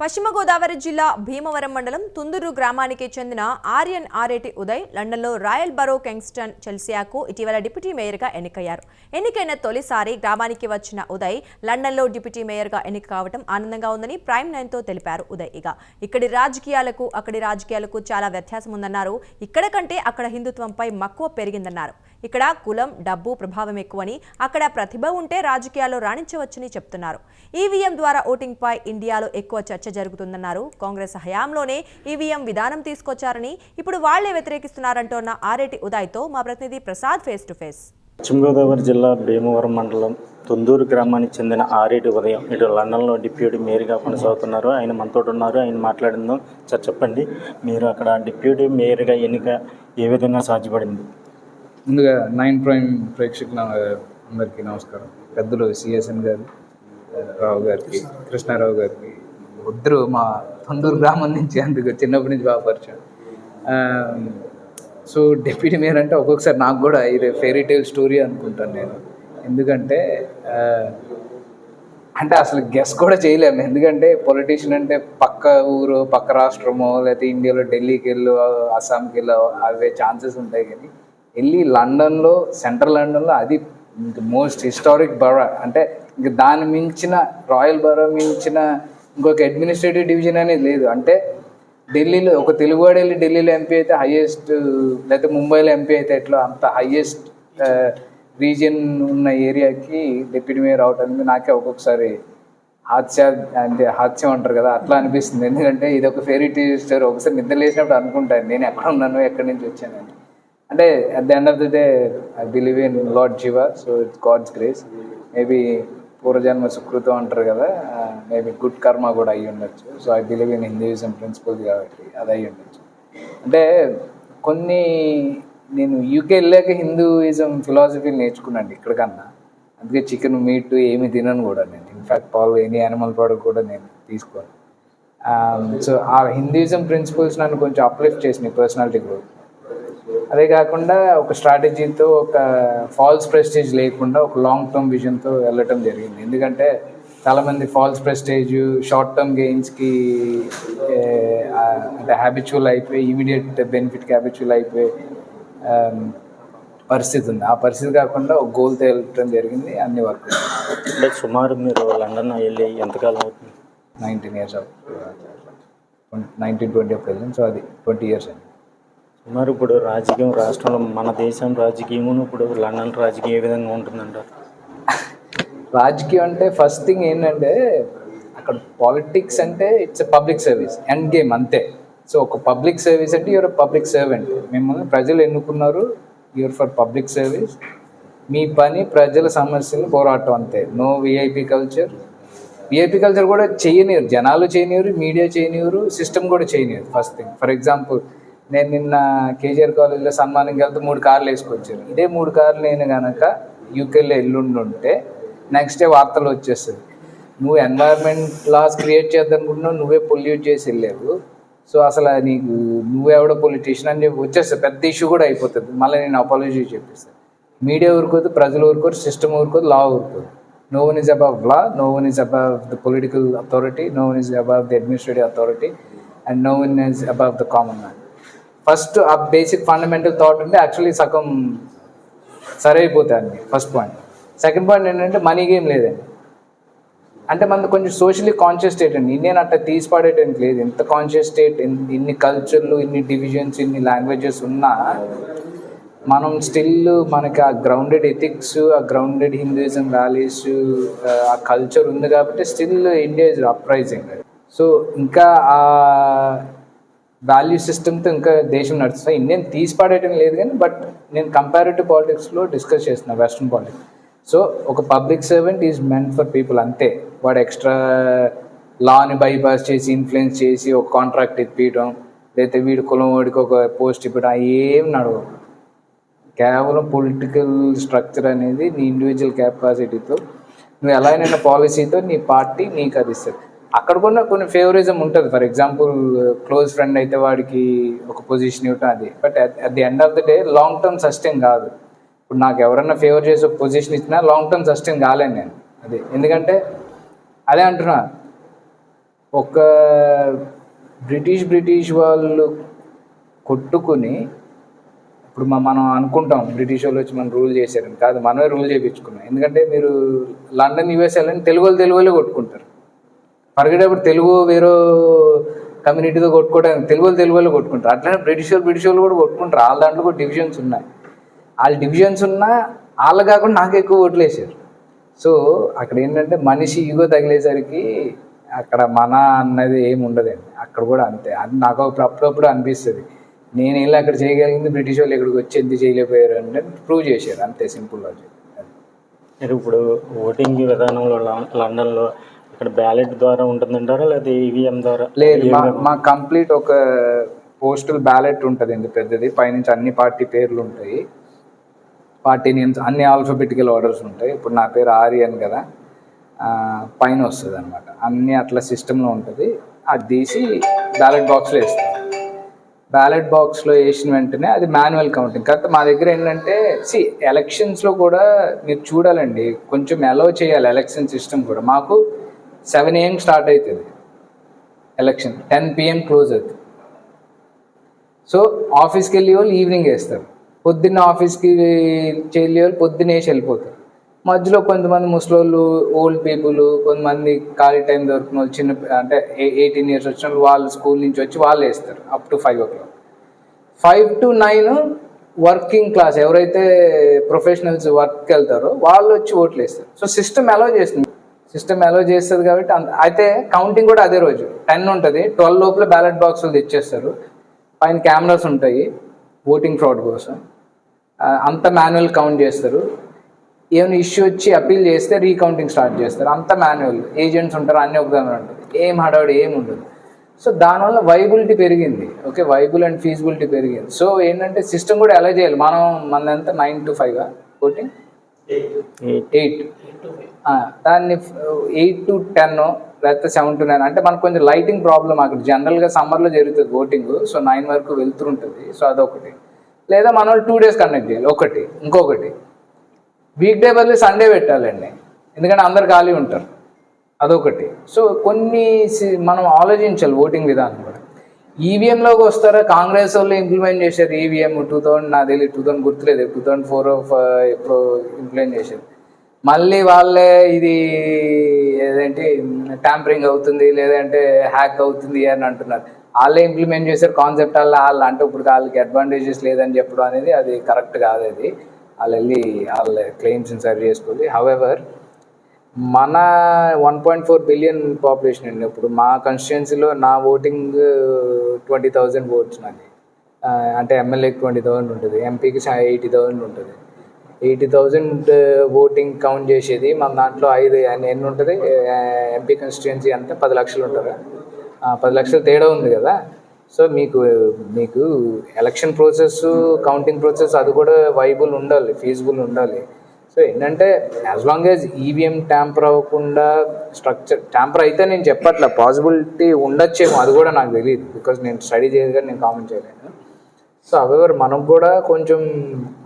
పశ్చిమ గోదావరి జిల్లా భీమవరం మండలం తుందూరు గ్రామానికి చెందిన ఆర్యన్ ఆరేటి ఉదయ్ లండన్లో రాయల్ బరో కింగ్స్టన్ చెల్సియాకు ఇటీవల డిప్యూటీ మేయర్గా ఎన్నికయ్యారు. ఎన్నికైన తొలిసారి గ్రామానికి వచ్చిన ఉదయ్ లండన్లో డిప్యూటీ మేయర్గా ఎన్నిక కావడం ఆనందంగా ఉందని ప్రైమ్ నైన్తో తెలిపారు ఉదయ్ ఇక. ఇక్కడి రాజకీయాలకు అక్కడి రాజకీయాలకు చాలా వ్యత్యాసం ఉందన్నారు ఇక్కడ కంటే అక్కడ హిందుత్వంపై మక్కువ పెరిగిందన్నారు. ఇక్కడ కులం డబ్బు ప్రభావం ఎక్కువని అక్కడ ప్రతిభ ఉంటే రాజకీయాల్లో రాణించవచ్చని చెప్తున్నారు. ఈవీఎం ద్వారా ఓటింగ్పై ఇండియాలో ఎక్కువ చర్చ జరుగుతుందన్నారు. కాంగ్రెస్ హయాంలోనే ఈవీఎం విధానం తీసుకొచ్చారని ఇప్పుడు వాళ్ళే వ్యతిరేకిస్తున్నారంటోన్న ఆరేటి ఉదయ్తో మా ప్రతినిధి ప్రసాద్ ఫేస్ టు ఫేస్. పశ్చిమ గోదావరి జిల్లా భీమవరం మండలం తుందూరు గ్రామానికి చెందిన ఆరేటి ఉదయం ఇటు లండన్లో డిప్యూటీ మేయర్గా కొనసాగుతున్నారు. ఆయన మనతో ఉన్నారు ఆయన మాట్లాడిందో సార్ చెప్పండి. మీరు అక్కడ డిప్యూటీ మేయర్గా ఎన్నిక ఏ విధంగా సాధ్యపడింది? ముందుగా నైన్ ప్రైమ్ ప్రేక్షకుల అందరికీ నమస్కారం. పెద్దలు సిఎస్ఎన్ గారు రావు గారికి కృష్ణారావు గారికి ఇద్దరు మా తొందూరు గ్రామం నుంచి అందుకు చిన్నప్పటి నుంచి బాగా పరిచయం. సో డిప్యూటీ మేయర్ అంటే ఒక్కొక్కసారి నాకు కూడా ఇది ఫెయిరీ టైల్ స్టోరీ అనుకుంటాను నేను. ఎందుకంటే అంటే అసలు గెస్ కూడా చేయలేము. ఎందుకంటే పొలిటీషియన్ అంటే పక్క ఊరు పక్క రాష్ట్రమో లేకపోతే ఇండియాలో ఢిల్లీకి వెళ్ళు అస్సాంకి వెళ్ళు అవే ఛాన్సెస్ ఉంటాయి కానీ వెళ్ళి లండన్లో సెంట్రల్ లండన్లో అది మోస్ట్ హిస్టారిక్ బరా. అంటే ఇంక దాని మించిన రాయల్ బరా మించిన ఇంకొక అడ్మినిస్ట్రేటివ్ డివిజన్ అనేది లేదు. అంటే ఢిల్లీలో ఒక తెలుగువాడు వెళ్ళి ఢిల్లీలో ఎంపీ అయితే హైయెస్ట్ లేకపోతే ముంబైలో ఎంపీ అయితే ఎట్లా అంత హయ్యెస్ట్ రీజియన్ ఉన్న ఏరియాకి డిప్యూటీ మేయర్ అవటానికి నాకే ఒక్కొక్కసారి హాస్య అంటే హాస్యం అంటారు కదా అట్లా అనిపిస్తుంది. ఎందుకంటే ఇది ఒక ఫెయిరీ టీ స్టోరీ. ఒకసారి నిద్ర లేచినప్పుడు అనుకుంటాను నేను ఎక్కడ ఉన్నాను ఎక్కడి నుంచి వచ్చానని. అంటే at the end of the day I believe in Lord Jeeva so it's God's grace maybe పూర్వజన్మ సుకృతం అంటారు కదా మేబీ గుడ్ కర్మ కూడా అయ్యి ఉండొచ్చు. So I believe in Hinduism principle కాబట్టి అది అయ్యి ఉండొచ్చు. అంటే కొన్ని నేను యూకే వెళ్ళాక హిందూయిజం ఫిలాసఫీ నేర్చుకున్నాను ఇక్కడికన్నా. అందుకే చికెన్ మీట్ ఏమి తినను కూడా నేను. ఇన్ఫాక్ట్ పాలు ఎనీ యానిమల్ ప్రోడక్ట్ కూడా నేను తీసుకోను. Um, so uh Hinduism principles నన్ను కొంచెం అప్లిఫ్ట్ చేసినాయి పర్సనాలిటీ గ్రోత్ అదే కాకుండా ఒక స్ట్రాటజీతో ఒక ఫాల్స్ ప్రెస్టేజ్ లేకుండా ఒక లాంగ్ టర్మ్ విజన్తో వెళ్ళటం జరిగింది. ఎందుకంటే చాలామంది ఫాల్స్ ప్రెస్టేజ్ షార్ట్ టర్మ్ గెయిన్స్కి అంటే హ్యాబిచువల్ అయిపోయి ఇమీడియట్ బెనిఫిట్కి హ్యాబిచువల్ అయిపోయి పరిస్థితి ఉంది. ఆ పరిస్థితి కాకుండా ఒక గోల్తో వెళ్ళటం జరిగింది అన్ని వర్క్ అంటే సుమారు మీరు లండన్ వెళ్ళి ఎంతకాలం అవుతుంది? నైన్టీన్ ఇయర్స్ నైన్టీన్ ట్వంటీ అప్పుడు వెళ్ళింది సో అది ట్వంటీ ఇయర్స్ అండి. మరి ఇప్పుడు రాజకీయం రాష్ట్రంలో మన దేశం రాజకీయమును ఇప్పుడు లండన్ రాజకీయం ఏ విధంగా ఉంటుందంట? రాజకీయం అంటే ఫస్ట్ థింగ్ ఏంటంటే అక్కడ పాలిటిక్స్ అంటే it's public service end game అంతే. సో ఒక పబ్లిక్ సర్వీస్ అంటే యువర్ పబ్లిక్ సర్వెంట్ మిమ్మల్ని ప్రజలు ఎన్నుకున్నారు యువర్ ఫర్ పబ్లిక్ సర్వీస్ మీ పని ప్రజల సమస్యలు పోరాటం అంతే. No VIP culture VIP culture కూడా చేయనివ్వరు జనాలు చేయనివ్వరు మీడియా చేయనివ్వరు సిస్టమ్ కూడా చేయనివ్వరు ఫస్ట్ థింగ్ ఫర్ ఎగ్జాంపుల్ నేను నిన్న కేజీఆర్ కాలేజ్లో సన్మానం వెళ్తే మూడు కార్లు వేసుకొచ్చారు. ఇదే మూడు కార్లు నేను కనుక యూకేలో ఎల్లుండి ఉంటే నెక్స్ట్ డే వార్తలు వచ్చేస్తుంది నువ్వు ఎన్వైర్న్మెంట్ లాస్ క్రియేట్ చేద్దనుకుంటున్నావు నువ్వే పొల్యూట్ చేసి వెళ్ళావు. సో అసలు నీకు నువ్వెవడో పొలిటీషియన్ అని చెప్పి వచ్చేస్తుంది పెద్ద ఇష్యూ కూడా అయిపోతుంది. మళ్ళీ నేను అపాలజీ చెప్పిస్తాను మీడియా ఊరుకోదు ప్రజలు ఊరుకోదు సిస్టమ్ ఊరుకోదు లా ఊరుకోదు. No one is above law no one is above the political authority no one is above the administrative authority and no one is above the common man first uh basic fundamental thought ఉంటే actually సగం సరే first point second point ఏంటంటే money game లేదండి. అంటే మనది కొంచెం socially conscious state అండి. Indian అట్లా తీసి పడేయడానికి లేదు ఇంత కాన్షియస్ స్టేట్ ఇన్ని కల్చర్లు ఇన్ని డివిజన్స్ ఇన్ని లాంగ్వేజెస్ ఉన్నా మనం స్టిల్ మనకి ఆ grounded ethics uh grounded Hinduism values uh culture ఉంది కాబట్టి still India is uprising so ఇంకా ఆ వాల్యూ సిస్టమ్తో ఇంకా దేశం నడుస్తుంది. ఇండియన్ తీసి పాడేయటం లేదు కానీ బట్ నేను కంపారిటివ్ పాలిటిక్స్లో డిస్కస్ చేస్తున్నా వెస్ట్రన్ పాలిటిక్స్ సో ఒక public servant is meant for people అంతే. వాడు ఎక్స్ట్రా లాని బైపాస్ చేసి ఇన్ఫ్లుయెన్స్ చేసి ఒక కాంట్రాక్ట్ ఇప్పించడం లేకపోతే వీడి కులం వాడికి ఒక పోస్ట్ ఇప్పడం ఏం నడవ కేవలం పొలిటికల్ స్ట్రక్చర్ అనేది నీ ఇండివిజువల్ కెపాసిటీతో నువ్వు ఎలా అయినా పాలసీతో నీ పార్టీ నీకు అది ఇస్తుంది. అక్కడ కూడా కొన్ని ఫేవరిజం ఉంటుంది. ఫర్ ఎగ్జాంపుల్ క్లోజ్ ఫ్రెండ్ అయితే వాడికి ఒక పొజిషన్ ఇవ్వటం అది. But at the end of the day long term sustain కాదు. ఇప్పుడు నాకు ఎవరన్నా ఫేవర్ చేసి ఒక పొజిషన్ ఇచ్చినా లాంగ్ టర్మ్ సస్టైన్ కాలేను నేను. అది. ఎందుకంటే అదే అంటున్నా. ఒక బ్రిటిష్ బ్రిటిష్ వాళ్ళు కొట్టుకుని ఇప్పుడు మనం అనుకుంటాం బ్రిటిష్ వాళ్ళు వచ్చి మనం రూల్ చేశారని. కాదు మనమే రూల్ చేయించుకున్నాం ఎందుకంటే మీరు లండన్ యూఎస్ వెళ్ళని తెలుగు వాళ్ళు తెలుగు వాళ్ళే కొట్టుకుంటారు. పరిగెటప్పుడు తెలుగు వేరే కమ్యూనిటీతో కొట్టుకోవడానికి తెలుగు వాళ్ళు తెలుగు వాళ్ళు కొట్టుకుంటారు. అట్లనే బ్రిటిష్ వాళ్ళు బ్రిటిష్ వాళ్ళు కూడా కొట్టుకుంటారు. వాళ్ళ దాంట్లో కూడా డివిజన్స్ ఉన్నాయి. వాళ్ళ డివిజన్స్ ఉన్నా వాళ్ళు కాకుండా నాకు ఎక్కువ ఓట్లు వేసారు సో అక్కడ ఏంటంటే మనిషి ఈగో తగిలేసరికి అక్కడ మన అన్నది ఏమి ఉండదండి. అక్కడ కూడా అంతే. అది నాకు అప్పుడు అప్పుడప్పుడు అనిపిస్తుంది. నేను వెళ్ళి అక్కడ చేయగలిగింది? బ్రిటిష్ వాళ్ళు ఇక్కడికి వచ్చి ఎందుకు చేయలేకపోయారు అంటే ప్రూవ్ చేశారు అంతే సింపుల్ లాజిక్ ఇప్పుడు ఓటింగ్ విధానంలో లండన్లో ఇక్కడ బ్యాలెట్ ద్వారా ఉంటుందంటారా? లేదా ఈవీఎం ద్వారా? లేదు మా మా కంప్లీట్ ఒక పోస్టల్ బ్యాలెట్ ఉంటుందండి పెద్దది. పైనుంచి అన్ని పార్టీ పేర్లు ఉంటాయి. పార్టీ నేమ్స్ అన్ని ఆల్ఫబెటికల్ ఆర్డర్స్ ఉంటాయి. ఇప్పుడు నా పేరు ఆర్యన్ కదా. పైన వస్తుంది అనమాట అన్ని అట్లా సిస్టంలో ఉంటుంది. అది తీసి బ్యాలెట్ బాక్స్లో వేస్తాం. బ్యాలెట్ బాక్స్లో వేసిన వెంటనే అది మాన్యువల్ కౌంటింగ్. కాకపోతే మా దగ్గర ఏంటంటే సి ఎలక్షన్స్లో కూడా మీరు చూడాలండి. కొంచెం అలౌ చేయాలి ఎలక్షన్ సిస్టమ్ కూడా. మాకు సెవెన్ ఏఎం స్టార్ట్ అవుతుంది. ఎలక్షన్ టెన్ పిఎం క్లోజ్ అవుతుంది. సో ఆఫీస్కి వెళ్ళే వాళ్ళు ఈవినింగ్ వేస్తారు. పొద్దున్న ఆఫీస్కి వెళ్ళే వాళ్ళు పొద్దున్న వేసి వెళ్ళిపోతారు. మధ్యలో కొంతమంది ముసలోళ్ళు ఓల్డ్ పీపుల్ కొంతమంది ఖాళీ టైం దొరికిన వాళ్ళు చిన్న అంటే ఎయిటీన్ ఇయర్స్ వచ్చిన వాళ్ళు వాళ్ళు స్కూల్ నుంచి వచ్చి వాళ్ళు వేస్తారు up to five o'clock five to nine working class ఎవరైతే ప్రొఫెషనల్స్ వర్క్కి వెళ్తారో వాళ్ళు వచ్చి ఓట్లు వేస్తారు. సో సిస్టమ్ అలౌ చేస్తుంది. సిస్టమ్ అలో చేస్తుంది కాబట్టి అయితే కౌంటింగ్ కూడా అదే రోజు. టెన్ ఉంటుంది. ట్వెల్వ్ లోపల బ్యాలెట్ బాక్సులు తెచ్చేస్తారు. పైన కెమెరాస్ ఉంటాయి. ఓటింగ్ ఫ్రాడ్ కోసం. అంత మాన్యువల్ కౌంట్ చేస్తారు. ఏమైనా ఇష్యూ వచ్చి అప్పీల్ చేస్తే రీకౌంటింగ్ స్టార్ట్ చేస్తారు. అంత మాన్యువల్ ఏజెంట్స్ ఉంటారు అన్ని ఒకదాని ఉంటుంది ఏం హడావుడు ఏం ఉండదు. సో దానివల్ల వైబిలిటీ పెరిగింది. ఓకే వైబుల్ అండ్ ఫీజిబిలిటీ పెరిగింది. సో ఏంటంటే సిస్టమ్ కూడా ఎలా చేయాలి. మనం మన ఎంత nine to five voting eight దాన్ని ఎయిట్ టు టెన్ లేకపోతే సెవెన్ టు నైన్ అంటే మనకు కొంచెం లైటింగ్ ప్రాబ్లం అక్కడ. జనరల్గా సమ్మర్లో జరుగుతుంది ఓటింగ్ సో నైన్ వరకు వెళ్తుంటుంది. సో అదొకటి. లేదా మన వాళ్ళు టూ డేస్ కండక్ట్ చేయాలి. ఒకటి. ఇంకొకటి. వీక్ డే బదులు సండే పెట్టాలండి. ఎందుకంటే అందరు ఖాళీ ఉంటారు. అదొకటి. సో కొన్ని సి- మనం ఆలోచించాలి ఓటింగ్ విధానం కూడా. ఈవీఎంలోకి వస్తారా? కాంగ్రెస్ వాళ్ళు ఇంప్లిమెంట్ చేశారు ఈవీఎం టూ థౌజండ్ నాకు తెలియదు టూ థౌసండ్ గుర్తులేదు టూ థౌసండ్ ఫోర్ ఎప్పుడు ఇంప్లిమెంట్ చేశారు. మళ్ళీ వాళ్ళే ఇది ఏదేంటి ట్యాంపరింగ్ అవుతుంది లేదంటే హ్యాక్ అవుతుంది అని అంటున్నారు. వాళ్ళే ఇంప్లిమెంట్ చేశారు కాన్సెప్ట్ వల్ల వాళ్ళు అంటే ఇప్పుడు వాళ్ళకి అడ్వాంటేజెస్ లేదని చెప్పడం అనేది అది కరెక్ట్ కాదు అది. వాళ్ళు వెళ్ళి వాళ్ళ క్లెయిమ్స్ని సర్వ్ చేసుకోవాలి హవెవర్ మన one point four billion population అండి. ఇప్పుడు మా కాన్స్టిట్యున్సీలో నా ఓటింగ్ ట్వంటీ థౌజండ్ ఓట్స్ నాది. Uh, అంటే ఎమ్మెల్యేకి ట్వంటీ థౌజండ్ ఉంటుంది. ఎంపీకి ఎయిటీ థౌజండ్ ఉంటుంది. ఎయిటీ థౌజండ్ ఓటింగ్ కౌంట్ చేసేది మన దాంట్లో ఐదు ఎన్ని ఎన్ని ఉంటుంది? ఎంపీ కాన్స్టిట్యున్సీ అంతా పది లక్షలు ఉంటారు. పది లక్షల తేడా ఉంది కదా. సో మీకు మీకు ఎలక్షన్ ప్రాసెస్ కౌంటింగ్ ప్రాసెస్ అది కూడా వైబుల్ ఉండాలి ఫీజుబుల్ ఉండాలి. సో ఏంటంటే as long as EVM tamper అవ్వకుండా స్ట్రక్చర్ ట్యాంపర్ అయితే నేను చెప్పట్లే పాసిబిలిటీ ఉండొచ్చేమో అది కూడా నాకు తెలియదు బికాజ్ నేను స్టడీ చేయదు కానీ నేను కామెంట్ చేయలేను. సో అవెవర్ మనం కూడా కొంచెం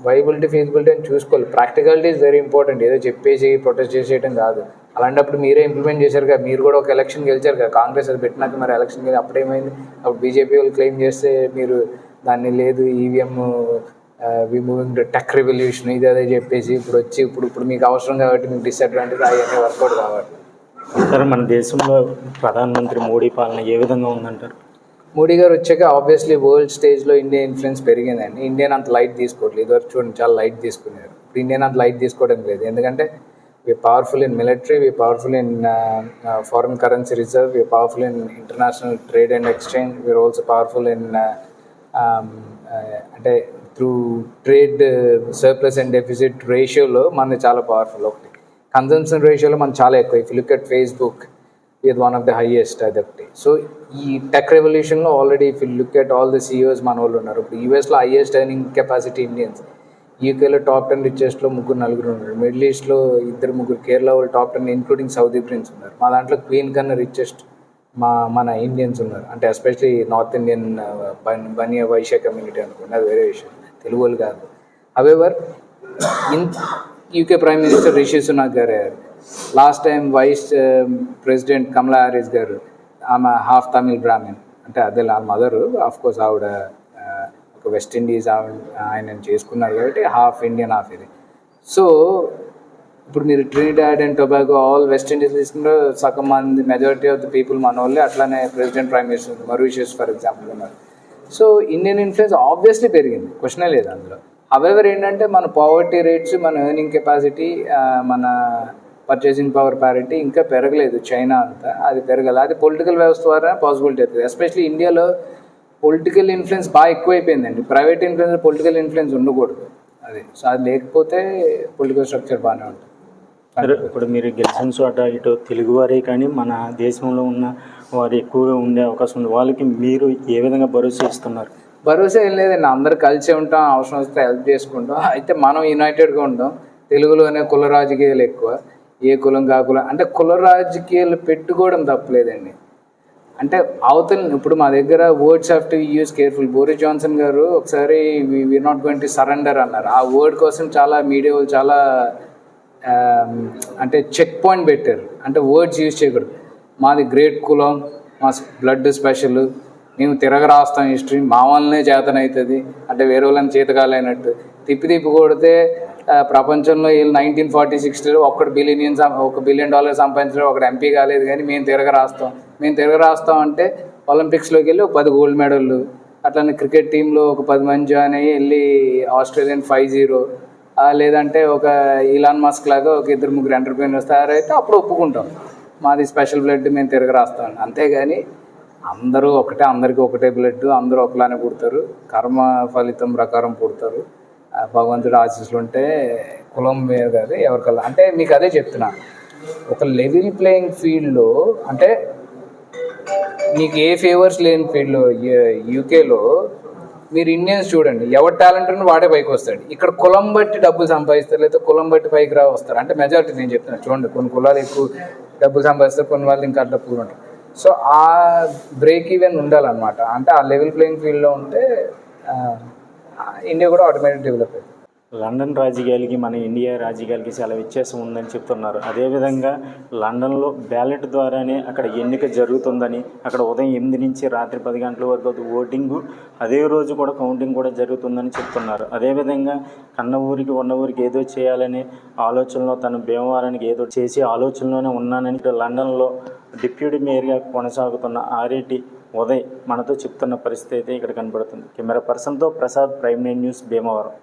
వైబిలిటీ ఫీజిబిలిటీ అని చూసుకోవాలి. ప్రాక్టికాలిటీ ఇస్ వెరీ ఇంపార్టెంట్ ఏదో చెప్పేసి ప్రొటెస్ట్ చేసేయటం కాదు. అలాంటప్పుడు మీరే ఇంప్లిమెంట్ చేశారు కదా మీరు కూడా ఒక ఎలక్షన్ గెలిచారు కదా కాంగ్రెస్ అది పెట్టినాక మరి ఎలక్షన్ గెలి అప్పుడేమైంది? అప్పుడు బీజేపీ వాళ్ళు క్లెయిమ్ చేస్తే మీరు దాన్ని లేదు EVM we moving to tech revolution ఇది అదే చెప్పేసి ఇప్పుడు వచ్చి ఇప్పుడు ఇప్పుడు మీకు అవసరం కాబట్టి మీకు డిసడ్వాంటేజ్ అవన్నీ వర్కౌట్ కావాలి సరే మన దేశంలో ప్రధానమంత్రి మోడీ పాలన ఏ విధంగా ఉందంటారు? మోడీ గారు వచ్చాక ఆబ్వియస్లీ వరల్డ్ స్టేజ్లో ఇండియా ఇన్ఫ్లుయెన్స్ పెరిగిందండి. ఇండియన్ అంత లైట్ తీసుకోవట్లేదు. ఇదివరకు చూడండి చాలా లైట్ తీసుకున్నారు ఇప్పుడు ఇండియన్ అంత లైట్ తీసుకోవడం లేదు. ఎందుకంటే we powerful in military we powerful in foreign currency reserve we powerful in international trade and exchange we are also powerful in అంటే through trade surplus and deficit రేషియోలో మన చాలా పవర్ఫుల్ ఒకటి. కన్జంప్షన్ రేషియోలో మనం చాలా ఎక్కువ. ఇఫ్ లుక్ అట్ ఫేస్బుక్ ఇది వన్ ఆఫ్ ద హైయెస్ట్ అదొకటి సో ఈ tech రెవల్యూషన్లో already if look at all the CEOs మన వాళ్ళు ఉన్నారు. ఇప్పుడు యూఎస్లో హైయెస్ట్ ఎర్నింగ్ కెపాసిటీ ఇండియన్స్ యూకేలో టాప్ టెన్ రిచెస్ట్లో ముగ్గురు నలుగురు ఉన్నారు. మిడిల్ ఈస్ట్లో ఇద్దరు ముగ్గురు కేరళ వాళ్ళు top ten including Saudi prince ఉన్నారు. మా దాంట్లో క్వీన్ కన్నా రిచెస్ట్ మా మన ఇండియన్స్ ఉన్నారు. అంటే especially north Indian Baniya Vaishya community అనుకోండి. అది వేరే విషయం. తెలుగు వాళ్ళు కాదు however in UK prime minister Rishi Sunak గారు last time vice president Kamala Harris గారు ఆమె హాఫ్ తమిళ్ బ్రాహ్మణ్ అంటే అదే ఆ మదరు ఆఫ్ కోర్స్ ఆవిడ uh, ఒక వెస్ట్ ఇండీస్ ఆవిడ ఆయన చేసుకున్నారు కాబట్టి హాఫ్ ఇండియన్ హాఫ్ ఇది. సో ఇప్పుడు మీరు Trinidad and Tobago all West Indies తీసుకుంటే సగం మంది మెజారిటీ ఆఫ్ ద పీపుల్ మన వాళ్ళే అట్లానే president prime minister Mauritius for example ఉన్నారు. సో ఇండియన్ ఇన్ఫ్లుయెన్స్ ఆబ్వియస్లీ పెరిగింది. క్వశ్చనే లేదు అందులో. హవెవర్ ఏంటంటే మన పావర్టీ రేట్స్ మన ఎర్నింగ్ కెపాసిటీ మన పర్చేసింగ్ పవర్ ప్యారిటీ ఇంకా పెరగలేదు. చైనా అంతా అది పెరగలేదు అది పొలిటికల్ వ్యవస్థ ద్వారా పాసిబిలిటీ అవుతుంది ఎస్పెషలీ ఇండియాలో పొలిటికల్ ఇన్ఫ్లుయెన్స్ బాగా ఎక్కువైపోయిందండి. ప్రైవేట్ ఇన్ఫ్లుయెన్స్ పొలిటికల్ ఇన్ఫ్లుయెన్స్ ఉండకూడదు. అది. సో అది లేకపోతే పొలిటికల్ స్ట్రక్చర్ బాగానే ఉంటుంది. ఇప్పుడు మీరు గెలిచిన చోట ఇటు తెలుగువారే కానీ మన దేశంలో ఉన్న వారు ఎక్కువగా ఉండే అవకాశం ఉంది. వాళ్ళకి మీరు ఏ విధంగా భరోసా ఇస్తున్నారు? భరోసా ఏం లేదండి. అందరు కలిసి ఉంటాం అవసరం వస్తే హెల్ప్ చేసుకుంటాం. అయితే మనం యునైటెడ్గా ఉంటాం తెలుగులోనే కుల రాజకీయాలు ఎక్కువ. ఏ కులం కాకులం అంటే కుల రాజకీయాలు పెట్టుకోవడం తప్పలేదండి. అంటే అవతల ఇప్పుడు మా దగ్గర words have to use careful Boris Johnson గారు ఒకసారి we not going to surrender అన్నారు. ఆ వర్డ్ కోసం చాలా మీడియా వాళ్ళు చాలా అంటే చెక్ పాయింట్ పెట్టారు. అంటే వర్డ్స్ యూజ్ చేయకూడదు. మాది గ్రేట్ కులం మా బ్లడ్ స్పెషల్. మేము తిరగ రాస్తాం హిస్టరీ మా వల్లనే చేతనవుతుంది అంటే వేరే వాళ్ళని చేతకాలైనట్టు. తిప్పి తిప్పి కొడితే ప్రపంచంలో వీళ్ళు నైన్టీన్ ఫార్టీ సిక్స్టీలో ఒక్కటి బిలియన్ ఒక బిలియన్ డాలర్ సంపాదించడం ఒకటి ఎంపీ కాలేదు కానీ మేము తిరగ రాస్తాం. మేము తిరగ రాస్తాం అంటే ఒలింపిక్స్లోకి వెళ్ళి ఒక పది గోల్డ్ మెడల్లు. అట్లనే క్రికెట్ టీంలో ఒక పది మంది జాయిన్ అయ్యి వెళ్ళి ఆస్ట్రేలియన్ ఫైవ్ జీరో. లేదంటే ఒక ఇలాన్ మస్క్ లాగా ఒక ఇద్దరు ముగ్గురు ఎంటర్ప్రీనర్స్ తయారైతే అప్పుడు ఒప్పుకుంటాం. మాది స్పెషల్ బ్లడ్ మేము తిరగ రాస్తాం. అంతేగాని అందరూ ఒకటే అందరికీ ఒకటే బ్లడ్ అందరూ ఒకలానే పుడతారు. కర్మ ఫలితం ప్రకారం పుడతారు. భగవంతుడు ఆశీస్సులు ఉంటే కులం మీద కాదు ఎవరికల్లా. అంటే మీకు అదే చెప్తున్నా. ఒక లెవెల్ ప్లేయింగ్ ఫీల్డ్లో అంటే మీకు ఏ ఫేవర్స్ లేని ఫీల్డ్లో యూకేలో మీరు ఇండియన్స్ చూడండి. ఎవరి టాలెంట్ ఉన్న వాడే పైకి వస్తాడు. ఇక్కడ కులం బట్టి డబ్బులు సంపాదిస్తారు లేదా కులం బట్టి పైకి రా వస్తారు. అంటే మెజారిటీ నేను చెప్తున్నాను చూడండి కొన్ని కులాలు ఎక్కువ డబ్బులు సంపాదిస్తే కొన్ని వాళ్ళు ఇంకా డబ్బులు ఉంటారు. సో ఆ బ్రేక్ ఈవెన్ ఉండాలన్నమాట. అంటే ఆ లెవెల్ ప్లేయింగ్ ఫీల్డ్లో ఉంటే ఇండియా కూడా ఆటోమేటిక్ డెవలప్ అవుతుంది. లండన్ రాజకీయాలకి మన ఇండియా రాజకీయాలకి చాలా వ్యత్యాసం ఉందని చెప్తున్నారు. అదేవిధంగా లండన్లో బ్యాలెట్ ద్వారానే అక్కడ ఎన్నిక జరుగుతుందని అక్కడ ఉదయం ఎనిమిది నుంచి రాత్రి పది గంటల వరకు ఓటింగ్ ఓటింగు అదే రోజు కూడా కౌంటింగ్ కూడా జరుగుతుందని చెప్తున్నారు. అదేవిధంగా కన్న ఊరికి ఉన్న ఊరికి ఏదో చేయాలనే ఆలోచనలో తను భీమవరానికి ఏదో చేసే ఆలోచనలోనే ఉన్నానని లండన్లో డిప్యూటీ మేయర్గా కొనసాగుతున్న ఆర్ఏటి ఉదయ్ మనతో చెప్తున్న పరిస్థితి అయితే ఇక్కడ కనబడుతుంది. కెమెరా పర్సన్తో Prasad prime nine news Bhimavaram.